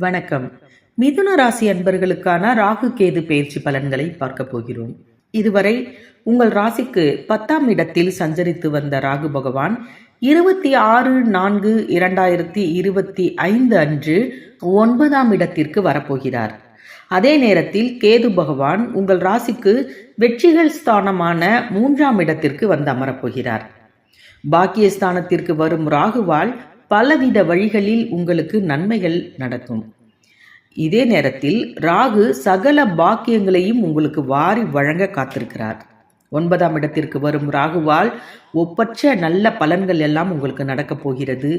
வணக்கம். மிதுன ராசி அன்பர்களுக்கான ராகு கேது பயிற்சி பலன்களை பார்க்க போகிறோம். இதுவரை உங்கள் ராசிக்கு பத்தாம் இடத்தில் சஞ்சரித்து வந்த ராகு பகவான் இருபத்தி ஆறு நான்கு இரண்டாயிரத்தி இருபத்தி ஐந்து அன்று ஒன்பதாம் இடத்திற்கு வரப்போகிறார். அதே நேரத்தில் கேது பகவான் உங்கள் ராசிக்கு வெற்றிகள் ஸ்தானமான மூன்றாம் இடத்திற்கு வந்து அமரப்போகிறார் பாக்கியஸ்தானத்திற்கு வரும் ராகுவால் பலவித வழிகளில் உங்களுக்கு நன்மைகள் நடக்கும். இதே நேரத்தில் ராகு சகல பாக்கியங்களையும் உங்களுக்கு வாரி வழங்க காத்திருக்கிறார். ஒன்பதாம் இடத்திற்கு வரும் ராகுவால் ஒப்பற்ற நல்ல பலன்கள் எல்லாம் உங்களுக்கு நடக்கப் போகிறது.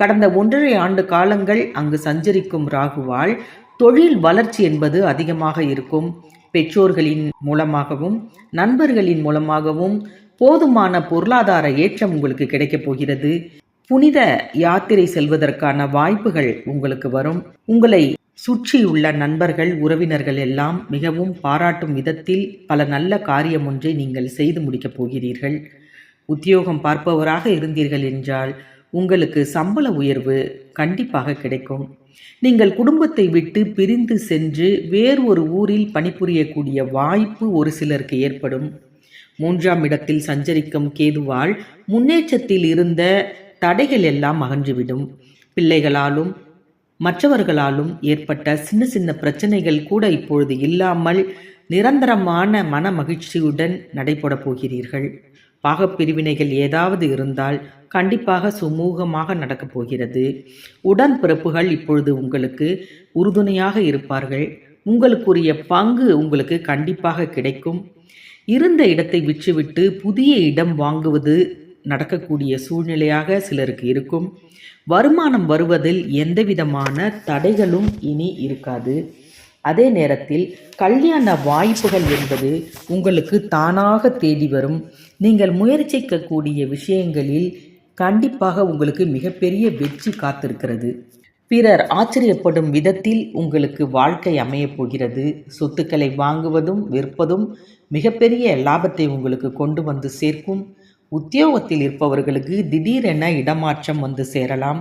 கடந்த ஒன்றரை ஆண்டு காலங்கள் அங்கு சஞ்சரிக்கும் ராகுவால் தொழில் வளர்ச்சி என்பது அதிகமாக இருக்கும். பெற்றோர்களின் மூலமாகவும் நண்பர்களின் மூலமாகவும் போதுமான பொருளாதார ஏற்றம் உங்களுக்கு கிடைக்கப் போகிறது. புனித யாத்திரை செல்வதற்கான வாய்ப்புகள் உங்களுக்கு வரும். உங்களை சுற்றியுள்ள நண்பர்கள் உறவினர்கள் எல்லாம் மிகவும் பாராட்டும் விதத்தில் பல நல்ல காரியம் ஒன்றை நீங்கள் செய்து முடிக்கப் போகிறீர்கள். உத்தியோகம் பார்ப்பவராக இருந்தீர்கள் என்றால் உங்களுக்கு சம்பள உயர்வு கண்டிப்பாக கிடைக்கும். நீங்கள் குடும்பத்தை விட்டு பிரிந்து சென்று வேறு ஒரு ஊரில் பணிபுரியக்கூடிய வாய்ப்பு ஒரு சிலருக்கு ஏற்படும். மூன்றாம் இடத்தில் சஞ்சரிக்கும் கேதுவால் முன்னேற்றத்தில் இருந்த தடைகள் எல்லாம் அகன்றுவிடும். பிள்ளைகளாலும் மற்றவர்களாலும் ஏற்பட்ட சின்ன சின்ன பிரச்சனைகள் கூட இப்பொழுது இல்லாமல் நிரந்தரமான மன மகிழ்ச்சியுடன் நடைபெற போகிறீர்கள். பாகப்பிரிவினைகள் ஏதாவது இருந்தால் கண்டிப்பாக சுமூகமாக நடக்கப் போகிறது. உடன்பிறப்புகள் இப்பொழுது உங்களுக்கு உறுதுணையாக இருப்பார்கள். உங்களுக்குரிய பங்கு உங்களுக்கு கண்டிப்பாக கிடைக்கும். இருந்த இடத்தை விற்றுவிட்டு புதிய இடம் வாங்குவது நடக்கக்கூடிய சூழ்நிலையாக சிலருக்கு இருக்கும். வருமானம் வருவதில் எந்தவிதமான தடைகளும் இனி இருக்காது. அதே நேரத்தில் கல்யாண வாய்ப்புகள் என்பது உங்களுக்கு தானாக தேடி வரும். நீங்கள் முயற்சிக்கக்கூடிய விஷயங்களில் கண்டிப்பாக உங்களுக்கு மிகப்பெரிய வெற்றி காத்திருக்கிறது. பிறர் ஆச்சரியப்படும் விதத்தில் உங்களுக்கு வாழ்க்கை அமையப் போகிறது. சொத்துக்களை வாங்குவதும் விற்பதும் மிகப்பெரிய லாபத்தை உங்களுக்கு கொண்டு வந்து சேர்க்கும். உத்தியோகத்தில் இருப்பவர்களுக்கு திடீரென இடமாற்றம் வந்து சேரலாம்.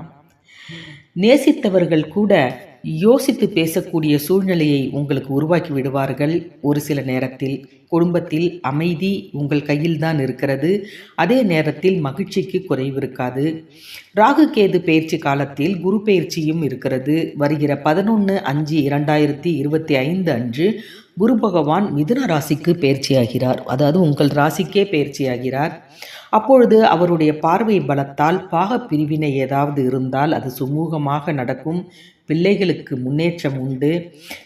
நேசித்தவர்கள் கூட யோசித்து பேசக்கூடிய சூழ்நிலையை உங்களுக்கு உருவாக்கி விடுவார்கள். ஒரு சில நேரத்தில் குடும்பத்தில் அமைதி உங்கள் கையில் தான் இருக்கிறது. அதே நேரத்தில் மகிழ்ச்சிக்கு குறைவு இருக்காது. ராகு கேது பயிற்சி காலத்தில் குரு பயிற்சியும் இருக்கிறது. வருகிற பதினொன்று அஞ்சு இரண்டாயிரத்தி இருபத்தி ஐந்து அன்று குரு பகவான் மிதுன ராசிக்கு பயிற்சியாகிறார். அதாவது உங்கள் ராசிக்கே பயிற்சியாகிறார். அப்பொழுது அவருடைய பார்வை பலத்தால் பாக பிரிவினை ஏதாவது இருந்தால் அது சுமூகமாக நடக்கும். பிள்ளைகளுக்கு முன்னேற்றம் உண்டு.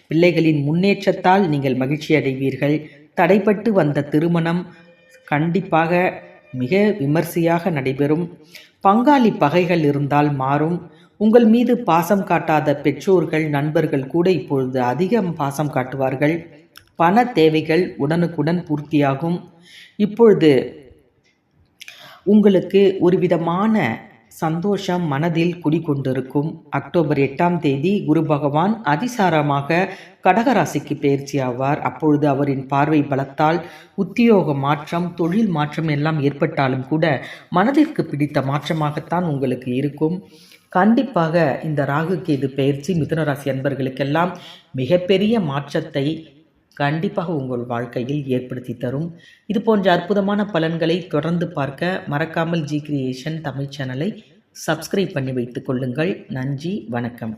பிள்ளைகளின் முன்னேற்றத்தால் நீங்கள் மகிழ்ச்சி அடைவீர்கள். தடைப்பட்டு வந்த திருமணம் கண்டிப்பாக மிக விமர்சையாக நடைபெறும். பங்காளி பகைகள் இருந்தால் மாறும். உங்கள் மீது பாசம் காட்டாத பெற்றோர்கள் நண்பர்கள் கூட இப்பொழுது அதிகம் பாசம் காட்டுவார்கள். பண தேவைகள் உடனுக்குடன் பூர்த்தியாகும். இப்பொழுது உங்களுக்கு ஒரு விதமான சந்தோஷம் மனதில் குடிகொண்டிருக்கும். அக்டோபர் எட்டாம் தேதி குரு பகவான் அதிசாரமாக கடகராசிக்கு பயிற்சி ஆவார். அப்பொழுது அவரின் பார்வை பலத்தால் உத்தியோக மாற்றம் தொழில் மாற்றம் எல்லாம் ஏற்பட்டாலும் கூட மனதிற்கு பிடித்த மாற்றமாகத்தான் உங்களுக்கு இருக்கும். கண்டிப்பாக இந்த ராகு கேது பயிற்சி மிதுனராசி அன்பர்களுக்கெல்லாம் மிகப்பெரிய மாற்றத்தை கண்டிப்பாக உங்கள் வாழ்க்கையில் ஏற்படுத்தி தரும். இது போன்ற அற்புதமான பலன்களை தொடர்ந்து பார்க்க மறக்காமல் ஜி கிரியேஷன் தமிழ் சேனலை சப்ஸ்கிரைப் பண்ணி வைத்துக் கொள்ளுங்கள். நன்றி வணக்கம்.